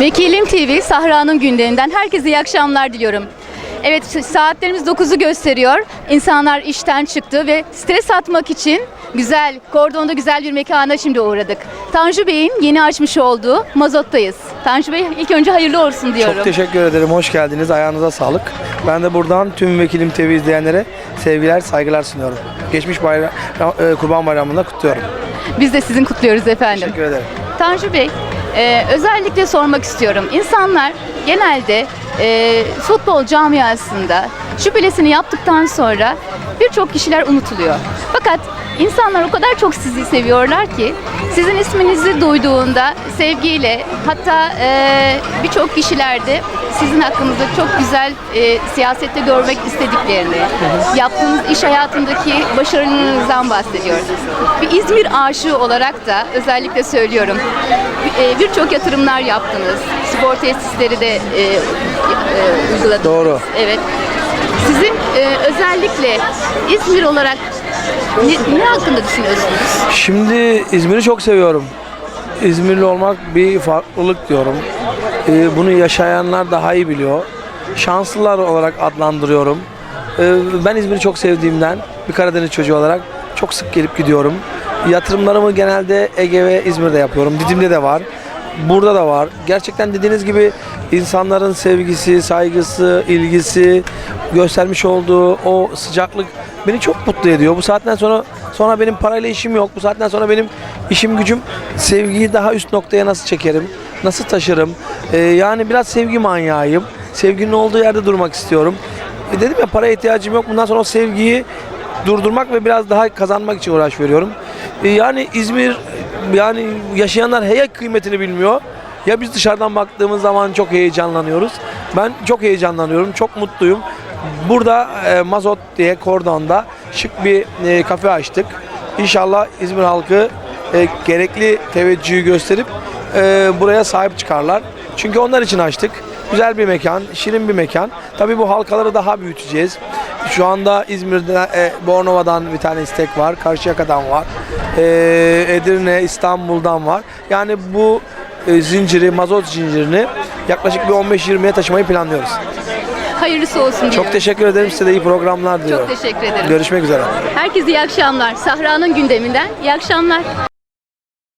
Vekilim TV Sahra'nın gündeminden herkese iyi akşamlar diliyorum. Evet saatlerimiz 9'u gösteriyor. İnsanlar işten çıktı ve stres atmak için güzel, kordonda güzel bir mekana şimdi uğradık. Tanju Bey'in yeni açmış olduğu Mazot'tayız. Tanju Bey ilk önce hayırlı olsun diyorum. Çok teşekkür ederim. Hoş geldiniz. Ayağınıza sağlık. Ben de buradan tüm Vekilim TV izleyenlere sevgiler, saygılar sunuyorum. Geçmiş bayram, e, Kurban Bayramı'nda kutluyorum. Biz de sizin kutluyoruz efendim. Teşekkür ederim. Tanju Bey, e, özellikle sormak istiyorum. İnsanlar genelde e, futbol camiasında şüphelesini yaptıktan sonra birçok kişiler unutuluyor. Fakat insanlar o kadar çok sizi seviyorlar ki sizin isminizi duyduğunda sevgiyle hatta e, birçok kişiler de sizin hakkınızda çok güzel e, siyasette görmek istediklerini, yaptığınız iş hayatındaki başarınızdan bahsediyor. Bir İzmir aşığı olarak da özellikle söylüyorum. e, Birçok yatırımlar yaptınız. Spor tesisleri de e, e, uyguladınız. Doğru. Evet. Sizin e, özellikle İzmir olarak ne, ne hakkında düşünüyorsunuz? Şimdi İzmir'i çok seviyorum. İzmirli olmak bir farklılık diyorum. E, bunu yaşayanlar daha iyi biliyor. Şanslılar olarak adlandırıyorum. E, ben İzmir'i çok sevdiğimden bir Karadeniz çocuğu olarak çok sık gelip gidiyorum. Yatırımlarımı genelde Ege ve İzmir'de yapıyorum. Didim'de de var. Burada da var. Gerçekten dediğiniz gibi insanların sevgisi, saygısı, ilgisi, göstermiş olduğu o sıcaklık beni çok mutlu ediyor. Bu saatten sonra sonra benim parayla işim yok. Bu saatten sonra benim işim gücüm sevgiyi daha üst noktaya nasıl çekerim, nasıl taşırım. Ee, yani biraz sevgi manyağıyım. Sevginin olduğu yerde durmak istiyorum. E dedim ya paraya ihtiyacım yok. Bundan sonra o sevgiyi durdurmak ve biraz daha kazanmak için uğraş veriyorum. E, yani İzmir yani yaşayanlar heye kıymetini bilmiyor. Ya biz dışarıdan baktığımız zaman çok heyecanlanıyoruz. Ben çok heyecanlanıyorum, çok mutluyum. Burada e, Mazot diye Kordon'da şık bir e, kafe açtık. İnşallah İzmir halkı e, gerekli teveccühü gösterip e, buraya sahip çıkarlar. Çünkü onlar için açtık. Güzel bir mekan, şirin bir mekan. Tabii bu halkaları daha büyüteceğiz. Şu anda İzmir'de e, Bornova'dan bir tane istek var. Karşıyaka'dan var. E, Edirne, İstanbul'dan var. Yani bu e, zinciri, mazot zincirini yaklaşık bir 15-20'ye taşımayı planlıyoruz. Hayırlısı olsun diyorum. Çok teşekkür ederim. Size de iyi programlar diliyorum. Çok teşekkür ederim. Görüşmek üzere. Herkese iyi akşamlar. Sahra'nın gündeminden iyi akşamlar.